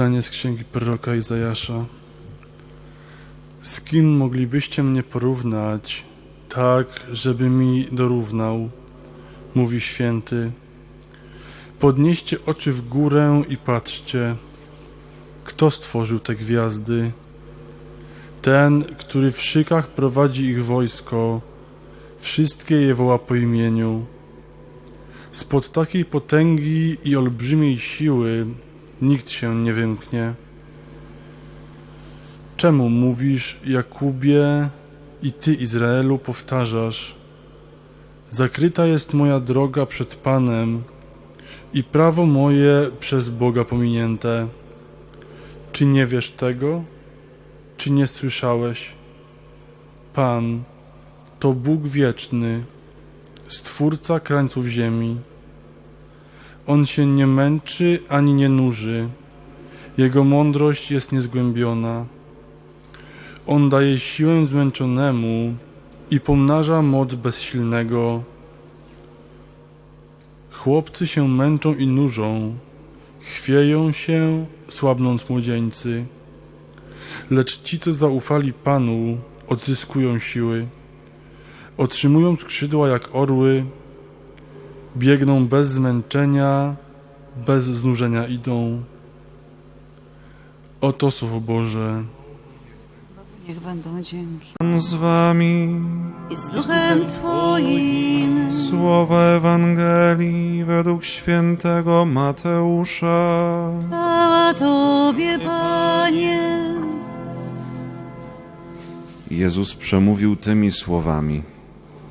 Czytanie z księgi proroka Izajasza. Z kim moglibyście mnie porównać, tak, żeby mi dorównał? Mówi święty. Podnieście oczy w górę i patrzcie, kto stworzył te gwiazdy? Ten, który w szykach prowadzi ich wojsko, wszystkie je woła po imieniu. Spod takiej potęgi i olbrzymiej siły nikt się nie wymknie. Czemu mówisz, Jakubie, i ty, Izraelu, powtarzasz: Zakryta jest moja droga przed Panem i prawo moje przez Boga pominięte. Czy nie wiesz tego? Czy nie słyszałeś? Pan to Bóg wieczny, Stwórca krańców ziemi. On się nie męczy ani nie nuży. Jego mądrość jest niezgłębiona. On daje siłę zmęczonemu i pomnaża moc bezsilnego. Chłopcy się męczą i nużą, chwieją się, słabnąc młodzieńcy. Lecz ci, co zaufali Panu, odzyskują siły. Otrzymują skrzydła jak orły, biegną bez zmęczenia, bez znużenia idą. Oto Słowo Boże. Niech będą dzięki. Pan z wami. I z duchem Twoim. Słowa Ewangelii według świętego Mateusza. Chwała Tobie, Panie. Jezus przemówił tymi słowami: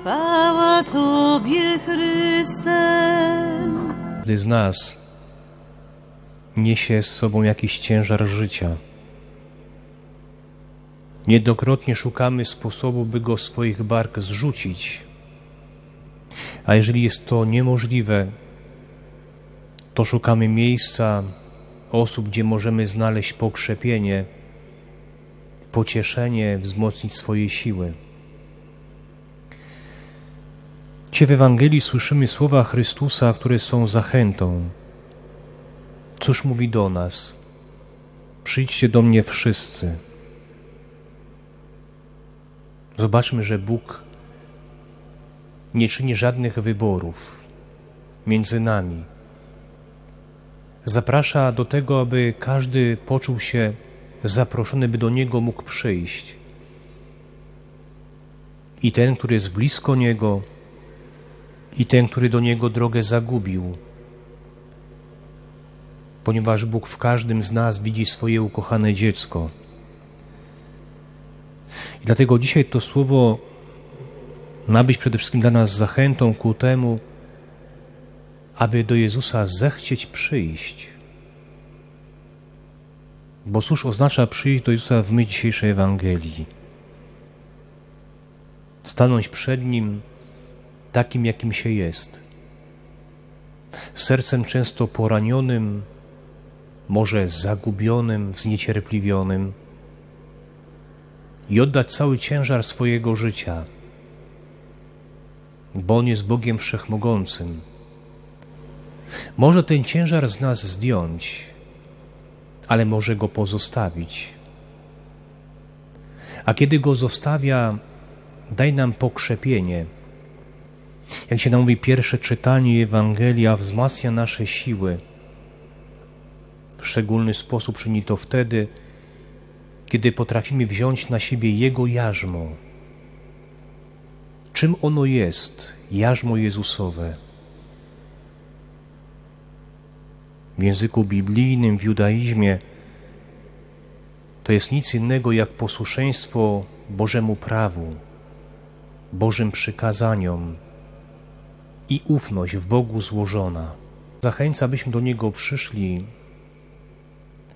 Chwała Tobie, Chryste. Każdy z nas niesie z sobą jakiś ciężar życia. Niejednokrotnie szukamy sposobu, by go swoich bark zrzucić. A jeżeli jest to niemożliwe, to szukamy miejsca, osób, gdzie możemy znaleźć pokrzepienie, pocieszenie, wzmocnić swoje siły. Dzisiaj w Ewangelii słyszymy słowa Chrystusa, które są zachętą. Cóż mówi do nas? Przyjdźcie do mnie wszyscy. Zobaczmy, że Bóg nie czyni żadnych wyborów między nami. Zaprasza do tego, aby każdy poczuł się zaproszony, by do Niego mógł przyjść. I ten, który jest blisko Niego, i ten, który do Niego drogę zagubił. Ponieważ Bóg w każdym z nas widzi swoje ukochane dziecko. I dlatego dzisiaj to słowo ma być przede wszystkim dla nas zachętą ku temu, aby do Jezusa zechcieć przyjść. Bo cóż oznacza przyjść do Jezusa w myśl dzisiejszej Ewangelii? Stanąć przed Nim takim, jakim się jest. Sercem często poranionym, może zagubionym, zniecierpliwionym i oddać cały ciężar swojego życia, bo On jest Bogiem Wszechmogącym. Może ten ciężar z nas zdjąć, ale może go pozostawić. A kiedy go zostawia, daj nam pokrzepienie. Jak się nam mówi, pierwsze czytanie Ewangelia wzmacnia nasze siły. W szczególny sposób czyni to wtedy, kiedy potrafimy wziąć na siebie Jego jarzmo. Czym ono jest, jarzmo Jezusowe? W języku biblijnym, w judaizmie, to jest nic innego jak posłuszeństwo Bożemu prawu, Bożym przykazaniom i ufność w Bogu złożona. Zachęca, byśmy do Niego przyszli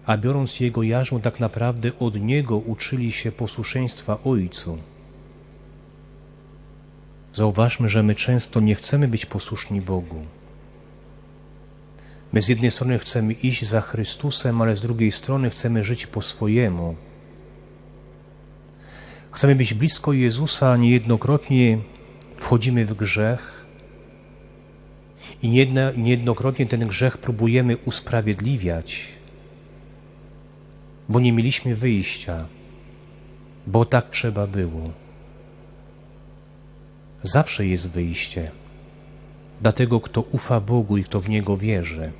a biorąc Jego jarzmo, tak naprawdę od Niego uczyli się posłuszeństwa Ojcu. Zauważmy, że my często nie chcemy być posłuszni Bogu. My z jednej strony chcemy iść za Chrystusem, ale z drugiej strony chcemy żyć po swojemu. Chcemy być blisko Jezusa, a niejednokrotnie wchodzimy w grzech i niejedno- niejednokrotnie ten grzech próbujemy usprawiedliwiać, bo nie mieliśmy wyjścia, bo tak trzeba było. Zawsze jest wyjście dla tego, kto ufa Bogu i kto w Niego wierzy.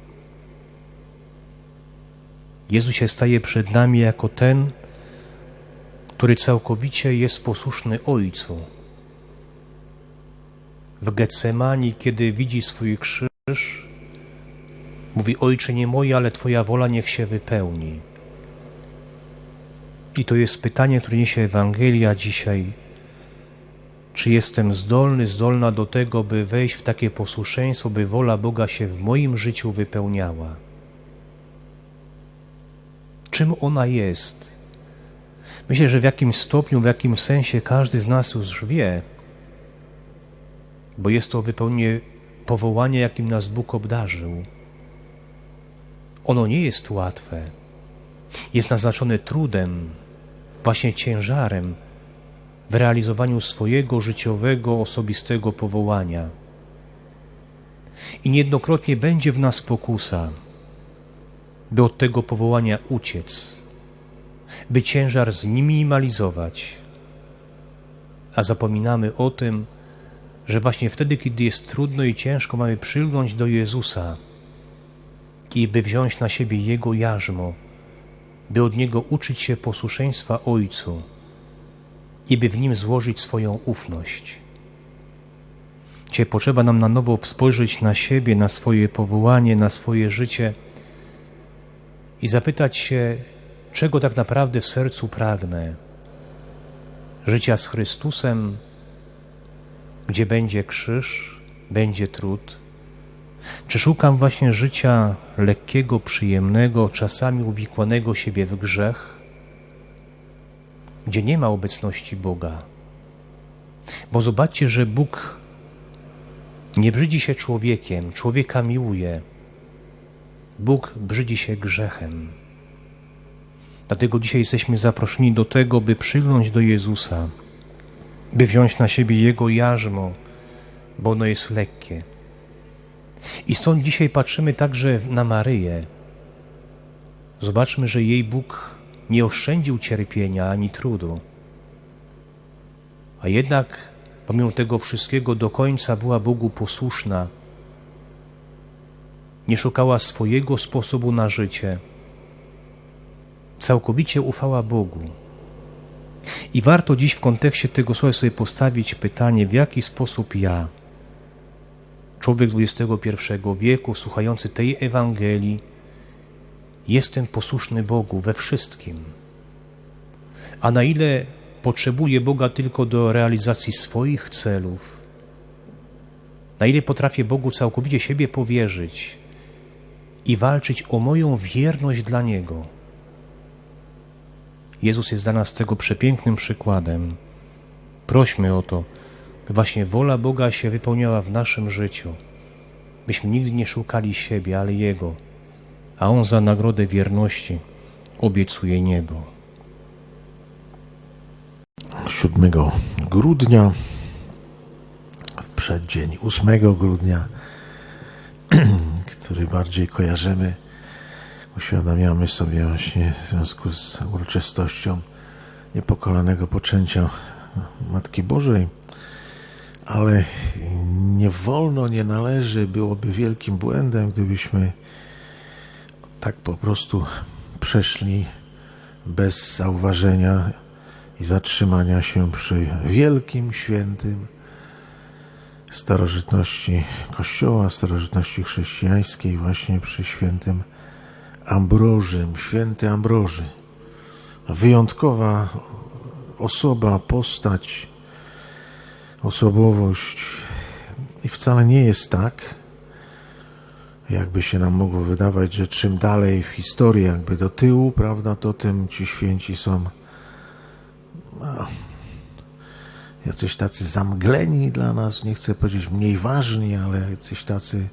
Jezus się staje przed nami jako ten, który całkowicie jest posłuszny Ojcu. W Getsemani, kiedy widzi swój krzyż, mówi: Ojcze, nie moje, ale Twoja wola niech się wypełni. I to jest pytanie, które niesie Ewangelia dzisiaj. Czy jestem zdolny, zdolna do tego, by wejść w takie posłuszeństwo, by wola Boga się w moim życiu wypełniała? Czym ona jest? Myślę, że w jakimś stopniu, w jakimś sensie każdy z nas już wie, bo jest to wypełnienie powołania, jakim nas Bóg obdarzył. Ono nie jest łatwe. Jest naznaczone trudem, właśnie ciężarem w realizowaniu swojego życiowego, osobistego powołania. I niejednokrotnie będzie w nas pokusa, by od tego powołania uciec, by ciężar zminimalizować. A zapominamy o tym, że właśnie wtedy, kiedy jest trudno i ciężko, mamy przylgnąć do Jezusa i by wziąć na siebie Jego jarzmo, by od Niego uczyć się posłuszeństwa Ojcu i by w Nim złożyć swoją ufność. Dzisiaj potrzeba nam na nowo spojrzeć na siebie, na swoje powołanie, na swoje życie i zapytać się, czego tak naprawdę w sercu pragnę. Życia z Chrystusem, gdzie będzie krzyż, będzie trud? Czy szukam właśnie życia lekkiego, przyjemnego, czasami uwikłanego siebie w grzech, gdzie nie ma obecności Boga? Bo zobaczcie, że Bóg nie brzydzi się człowiekiem, człowieka miłuje. Bóg brzydzi się grzechem. Dlatego dzisiaj jesteśmy zaproszeni do tego, by przygląć do Jezusa, by wziąć na siebie Jego jarzmo, bo ono jest lekkie. I stąd dzisiaj patrzymy także na Maryję. Zobaczmy, że jej Bóg nie oszczędził cierpienia ani trudu, a jednak pomimo tego wszystkiego do końca była Bogu posłuszna. Nie szukała swojego sposobu na życie. Całkowicie ufała Bogu. I warto dziś w kontekście tego słowa sobie postawić pytanie, w jaki sposób ja, człowiek XXI wieku, słuchający tej Ewangelii, jestem posłuszny Bogu we wszystkim. A na ile potrzebuję Boga tylko do realizacji swoich celów, na ile potrafię Bogu całkowicie siebie powierzyć i walczyć o moją wierność dla Niego. Jezus jest dla nas tego przepięknym przykładem. Prośmy o to, by właśnie wola Boga się wypełniała w naszym życiu, byśmy nigdy nie szukali siebie, ale Jego, a On za nagrodę wierności obiecuje niebo. 7 grudnia, w przeddzień 8 grudnia, który bardziej kojarzymy, uświadamiamy sobie właśnie w związku z uroczystością niepokolanego poczęcia Matki Bożej, ale nie wolno, nie należy, byłoby wielkim błędem, gdybyśmy tak po prostu przeszli bez zauważenia i zatrzymania się przy wielkim świętym starożytności Kościoła, starożytności chrześcijańskiej, właśnie przy świętym Ambrożym, święty Ambroży. Wyjątkowa osoba, postać, osobowość. I wcale nie jest tak, jakby się nam mogło wydawać, że czym dalej w historii, jakby do tyłu, prawda, to tym ci święci są no, jacyś tacy zamgleni dla nas, nie chcę powiedzieć mniej ważni, ale jacyś tacy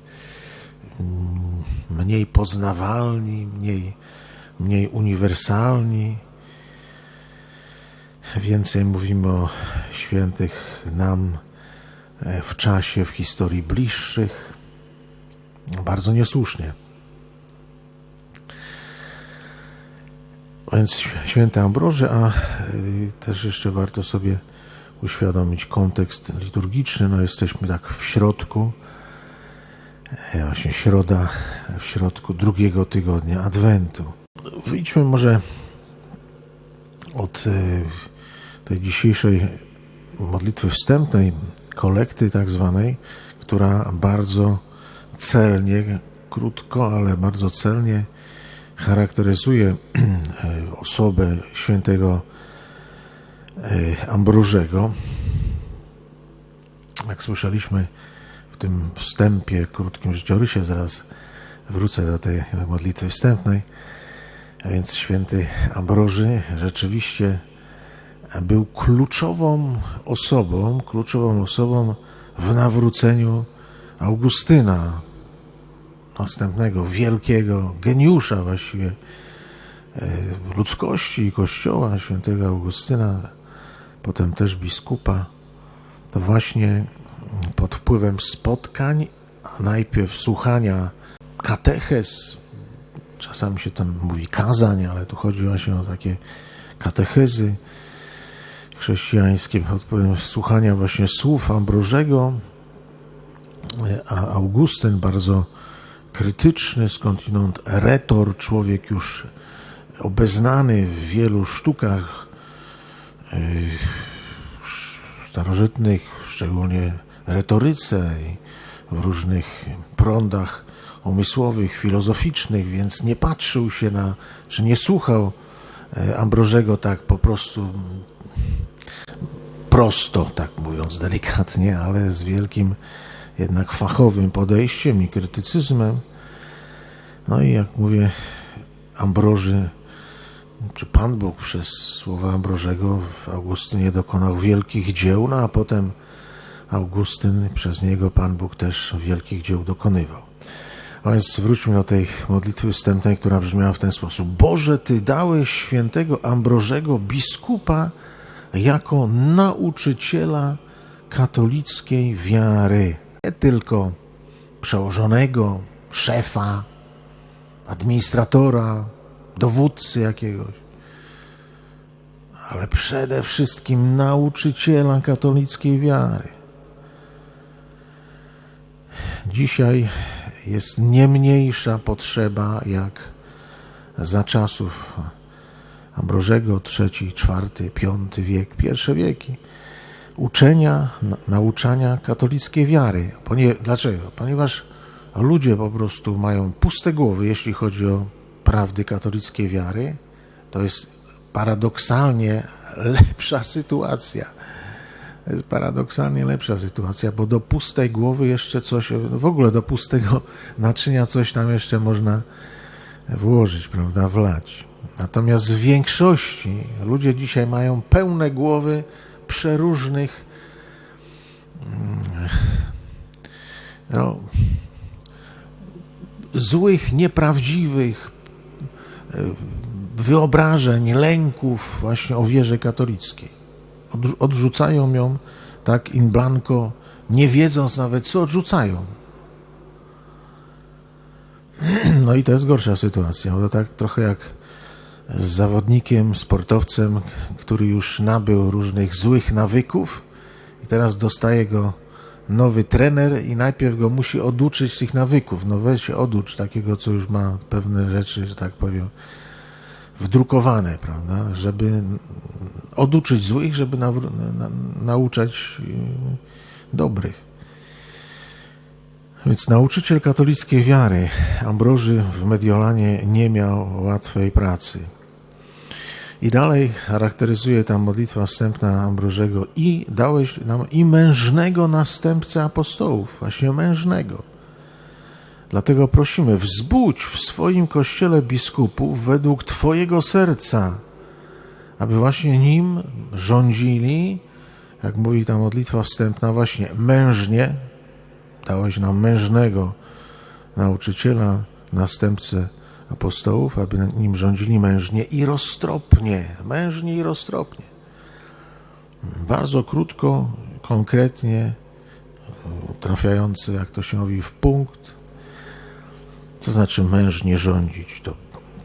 mniej poznawalni, mniej, mniej uniwersalni. Więcej mówimy o świętych nam e, w czasie, w historii bliższych. Bardzo niesłusznie. Więc święty Ambroży, a y, też jeszcze warto sobie uświadomić kontekst liturgiczny. No jesteśmy tak w środku, e, właśnie środa, w środku drugiego tygodnia Adwentu. Wyjdźmy może od y, tej dzisiejszej modlitwy wstępnej, kolekty tak zwanej, która bardzo celnie, krótko, ale bardzo celnie charakteryzuje e, osobę świętego e, Ambrożego. Jak słyszeliśmy tym wstępie, krótkim życiorysie, zaraz wrócę do tej modlitwy wstępnej, a więc święty Ambroży rzeczywiście był kluczową osobą, kluczową osobą w nawróceniu Augustyna, następnego wielkiego geniusza właściwie e, ludzkości i kościoła, świętego Augustyna, potem też biskupa, to właśnie pod wpływem spotkań, a najpierw słuchania katechez, czasami się tam mówi kazań, ale tu chodzi właśnie o takie katechezy chrześcijańskie, pod wpływem słuchania właśnie słów Ambrożego, a Augustyn bardzo krytyczny, skądinąd retor, człowiek już obeznany w wielu sztukach yy, starożytnych, szczególnie retoryce i w różnych prądach umysłowych, filozoficznych, więc nie patrzył się na, czy nie słuchał e, Ambrożego tak po prostu prosto, tak mówiąc delikatnie, ale z wielkim jednak fachowym podejściem i krytycyzmem. No i jak mówię, Ambroży, czy Pan Bóg przez słowa Ambrożego w Augustynie dokonał wielkich dzieł, no a potem Augustyn, przez niego Pan Bóg też wielkich dzieł dokonywał. A więc wróćmy do tej modlitwy wstępnej, która brzmiała w ten sposób. Boże, Ty dałeś świętego Ambrożego, biskupa, jako nauczyciela katolickiej wiary. Nie tylko przełożonego, szefa, administratora, dowódcy jakiegoś, ale przede wszystkim nauczyciela katolickiej wiary. Dzisiaj jest nie mniejsza potrzeba jak za czasów Ambrożego, trzeci, czwarty, piąty wiek, pierwsze wieki uczenia, na, nauczania katolickiej wiary. Ponie, dlaczego? Ponieważ ludzie po prostu mają puste głowy, jeśli chodzi o prawdy katolickiej wiary. To jest paradoksalnie lepsza sytuacja. Paradoksalnie lepsza sytuacja, bo do pustej głowy jeszcze coś, w ogóle do pustego naczynia coś tam jeszcze można włożyć, prawda, wlać. Natomiast w większości ludzie dzisiaj mają pełne głowy przeróżnych no, złych, nieprawdziwych e, wyobrażeń, lęków właśnie o wierze katolickiej. Odrzucają ją tak in blanco, nie wiedząc nawet, co odrzucają. No i to jest gorsza sytuacja, bo tak trochę jak z zawodnikiem, sportowcem, który już nabył różnych złych nawyków i teraz dostaje go nowy trener i najpierw go musi oduczyć tych nawyków. No weź oducz takiego, co już ma pewne rzeczy, że tak powiem, wdrukowane, prawda, żeby oduczyć złych, żeby na, na, nauczać y, dobrych. Więc nauczyciel katolickiej wiary Ambroży w Mediolanie nie miał łatwej pracy. I dalej charakteryzuje ta modlitwa wstępna Ambrożego i dałeś nam i mężnego następcę apostołów, właśnie mężnego. Dlatego prosimy, wzbudź w swoim kościele biskupów według Twojego serca, aby właśnie nim rządzili, jak mówi ta modlitwa wstępna, właśnie mężnie, dałeś nam mężnego nauczyciela, następcę apostołów, aby nim rządzili mężnie i roztropnie, mężnie i roztropnie. Bardzo krótko, konkretnie, trafiający, jak to się mówi, w punkt. Co znaczy mężnie rządzić? To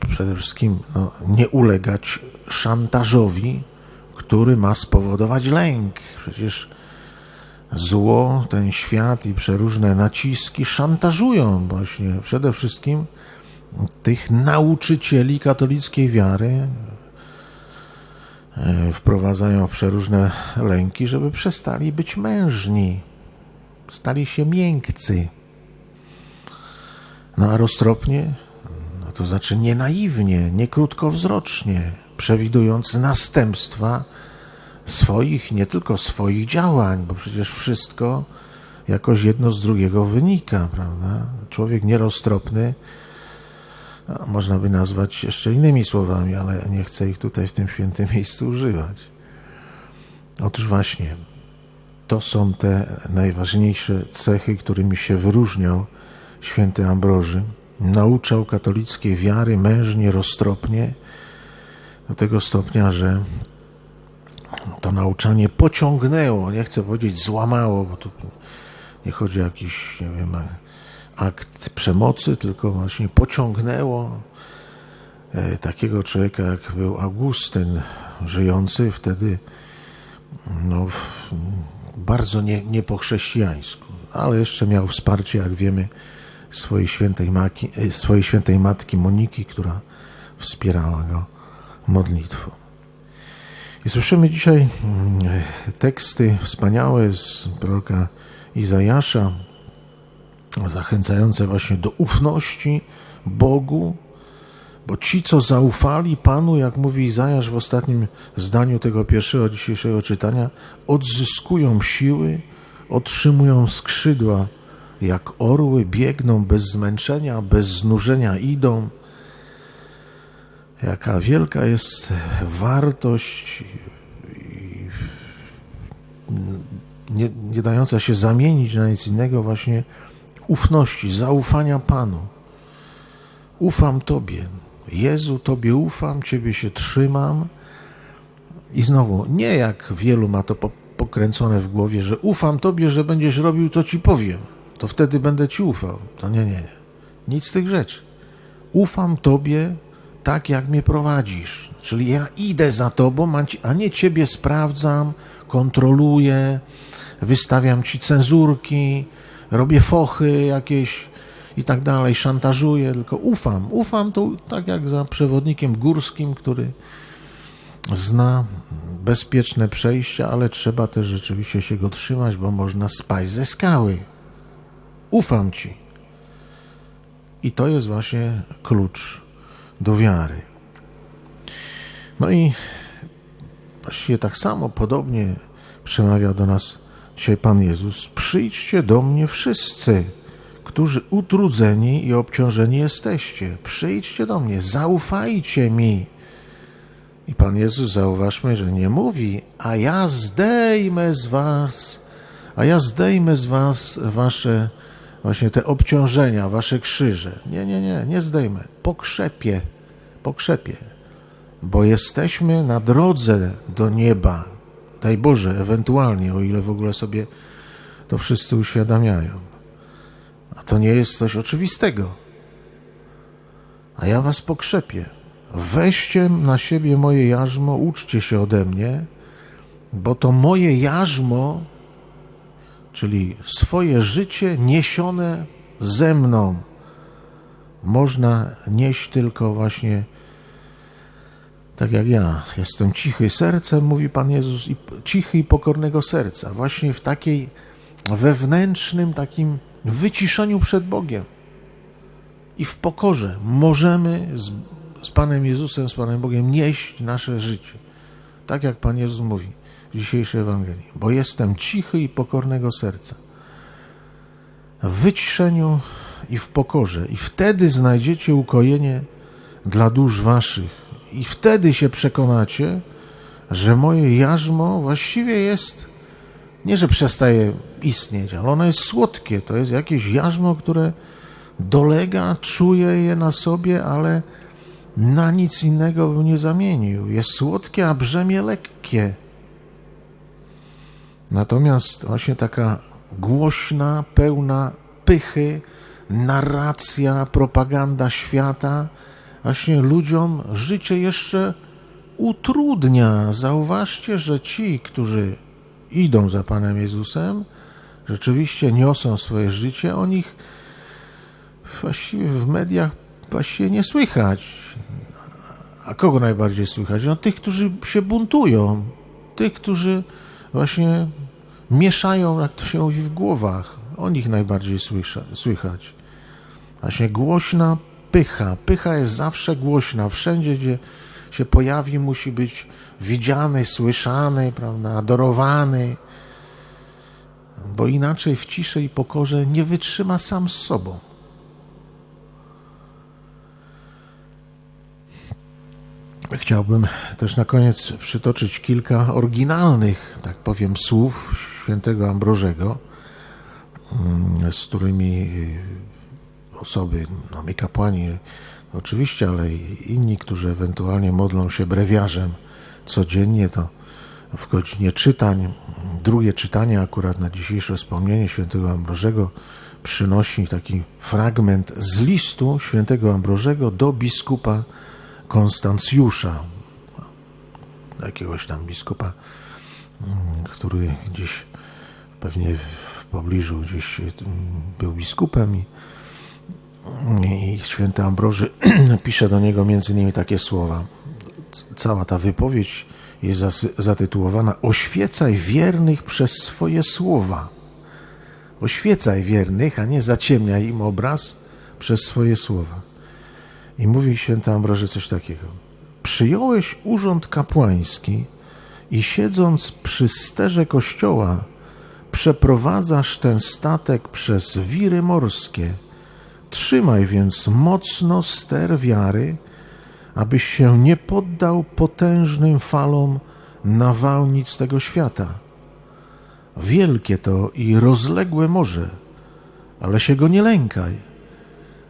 przede wszystkim no, nie ulegać szantażowi, który ma spowodować lęk. Przecież zło, ten świat i przeróżne naciski szantażują właśnie przede wszystkim tych nauczycieli katolickiej wiary, e, wprowadzają w przeróżne lęki, żeby przestali być mężni, stali się miękcy. No a roztropnie, no to znaczy nie naiwnie, nie krótkowzrocznie, przewidując następstwa swoich, nie tylko swoich działań, bo przecież wszystko jakoś jedno z drugiego wynika, prawda? Człowiek nieroztropny, a można by nazwać jeszcze innymi słowami, ale nie chcę ich tutaj w tym świętym miejscu używać. Otóż właśnie, to są te najważniejsze cechy, którymi się wyróżniał święty Ambroży. Nauczał katolickiej wiary mężnie, roztropnie, do tego stopnia, że to nauczanie pociągnęło, nie chcę powiedzieć złamało, bo tu nie chodzi o jakiś, nie wiem, akt przemocy, tylko właśnie pociągnęło e, takiego człowieka, jak był Augustyn, żyjący wtedy no, bardzo nie, nie po chrześcijańsku, ale jeszcze miał wsparcie, jak wiemy, swojej świętej, maki, e, swojej świętej matki Moniki, która wspierała go modlitwą. I słyszymy dzisiaj mm, teksty wspaniałe z proroka Izajasza, zachęcające właśnie do ufności Bogu, bo ci, co zaufali Panu, jak mówi Izajasz w ostatnim zdaniu tego pierwszego dzisiejszego czytania, odzyskują siły, otrzymują skrzydła, jak orły, biegną bez zmęczenia, bez znużenia idą. Jaka wielka jest wartość nie, nie dająca się zamienić na nic innego, właśnie ufności, zaufania Panu. Ufam Tobie. Jezu, Tobie ufam, Ciebie się trzymam. I znowu, nie jak wielu ma to po, pokręcone w głowie, że ufam Tobie, że będziesz robił, co Ci powiem. To wtedy będę Ci ufał. To nie, nie, nie. Nic z tych rzeczy. Ufam Tobie tak, jak mnie prowadzisz. Czyli ja idę za Tobą, a nie Ciebie sprawdzam, kontroluję, wystawiam Ci cenzurki, robię fochy jakieś i tak dalej, szantażuję, tylko ufam. Ufam to tak jak za przewodnikiem górskim, który zna bezpieczne przejścia, ale trzeba też rzeczywiście się go trzymać, bo można spaść ze skały. Ufam Ci. I to jest właśnie klucz do wiary. No i właściwie tak samo, podobnie przemawia do nas dzisiaj Pan Jezus. Przyjdźcie do mnie wszyscy, którzy utrudzeni i obciążeni jesteście. Przyjdźcie do mnie, zaufajcie mi. I Pan Jezus, zauważmy, że nie mówi, a ja zdejmę z was, a ja zdejmę z was wasze właśnie te obciążenia, wasze krzyże. Nie, nie, nie, nie zdejmę. Pokrzepię, pokrzepię, bo jesteśmy na drodze do nieba. Daj Boże, ewentualnie, o ile w ogóle sobie to wszyscy uświadamiają. A to nie jest coś oczywistego. A ja was pokrzepię. Weźcie na siebie moje jarzmo, uczcie się ode mnie, bo to moje jarzmo, czyli swoje życie niesione ze mną, można nieść tylko właśnie tak jak ja. Jestem cichy sercem, mówi Pan Jezus, i cichy i pokornego serca. Właśnie w takiej wewnętrznym takim wyciszeniu przed Bogiem i w pokorze możemy z, z Panem Jezusem, z Panem Bogiem nieść nasze życie. Tak jak Pan Jezus mówi dzisiejszej Ewangelii. Bo jestem cichy i pokornego serca. W wyciszeniu i w pokorze, i wtedy znajdziecie ukojenie dla dusz waszych, i wtedy się przekonacie, że moje jarzmo właściwie jest nie, że przestaje istnieć, ale ono jest słodkie. To jest jakieś jarzmo, które dolega, czuje je na sobie, ale na nic innego bym nie zamienił. Jest słodkie, a brzemię lekkie. Natomiast właśnie taka głośna, pełna pychy, narracja, propaganda świata, właśnie ludziom życie jeszcze utrudnia. Zauważcie, że ci, którzy idą za Panem Jezusem, rzeczywiście niosą swoje życie, o nich właściwie w mediach właściwie nie słychać. A kogo najbardziej słychać? No tych, którzy się buntują, tych, którzy właśnie mieszają, jak to się mówi, w głowach. O nich najbardziej słysza, słychać. Właśnie głośna pycha. Pycha jest zawsze głośna. Wszędzie, gdzie się pojawi, musi być widziany, słyszany, prawda, adorowany. Bo inaczej w ciszy i pokorze nie wytrzyma sam z sobą. Chciałbym też na koniec przytoczyć kilka oryginalnych, tak powiem, słów świętego Ambrożego, mm, z którymi osoby, no my kapłani oczywiście, ale i inni, którzy ewentualnie modlą się brewiarzem codziennie, to w godzinie czytań, drugie czytanie akurat na dzisiejsze wspomnienie świętego Ambrożego przynosi taki fragment z listu świętego Ambrożego do biskupa Konstancjusza, jakiegoś tam biskupa, mm, który gdzieś pewnie w pobliżu gdzieś mm, był biskupem i, i święty Ambroży pisze do niego między innymi takie słowa. Cała ta wypowiedź jest zatytułowana Oświecaj wiernych przez swoje słowa. Oświecaj wiernych, a nie zaciemniaj im obraz przez swoje słowa. I mówi święty Ambroży coś takiego. Przyjąłeś urząd kapłański i siedząc przy sterze kościoła, przeprowadzasz ten statek przez wiry morskie. Trzymaj więc mocno ster wiary, abyś się nie poddał potężnym falom nawałnic tego świata. Wielkie to i rozległe morze, ale się go nie lękaj,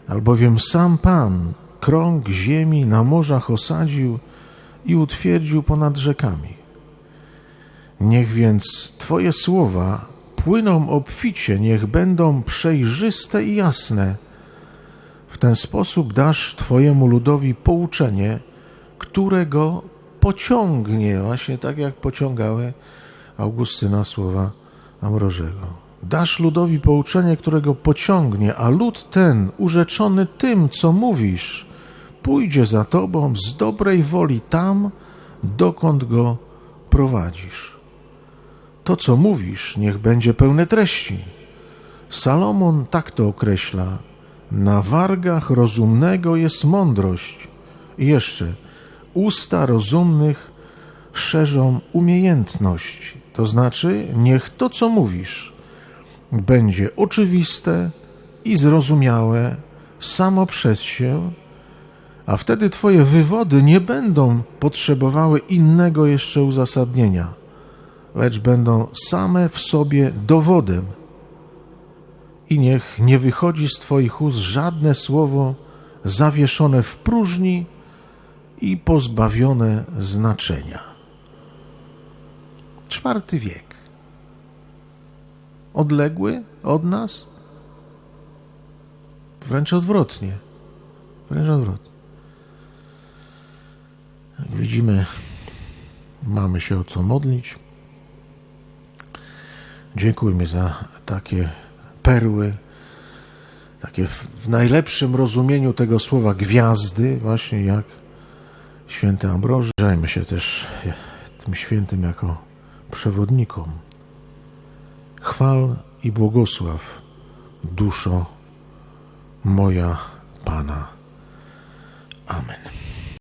albowiem sam Pan krąg ziemi na morzach osadził i utwierdził ponad rzekami. Niech więc Twoje słowa płyną obficie, niech będą przejrzyste i jasne. W ten sposób dasz Twojemu ludowi pouczenie, które go pociągnie, właśnie tak jak pociągały Augustyna słowa Ambrożego. Dasz ludowi pouczenie, którego pociągnie, a lud ten, urzeczony tym, co mówisz, pójdzie za Tobą z dobrej woli tam, dokąd go prowadzisz. To, co mówisz, niech będzie pełne treści. Salomon tak to określa. Na wargach rozumnego jest mądrość. I jeszcze, usta rozumnych szerzą umiejętność. To znaczy, niech to, co mówisz, będzie oczywiste i zrozumiałe samo przez się, a wtedy Twoje wywody nie będą potrzebowały innego jeszcze uzasadnienia, lecz będą same w sobie dowodem. I niech nie wychodzi z Twoich ust żadne słowo zawieszone w próżni i pozbawione znaczenia. Czwarty wiek. Odległy od nas? Wręcz odwrotnie. Wręcz odwrotnie. Jak widzimy, mamy się o co modlić. Dziękujmy za takie perły, takie w, najlepszym rozumieniu tego słowa gwiazdy, właśnie jak święty Ambroży. Żajmy się też tym świętym jako przewodnikom. Chwal i błogosław, duszo moja Pana. Amen.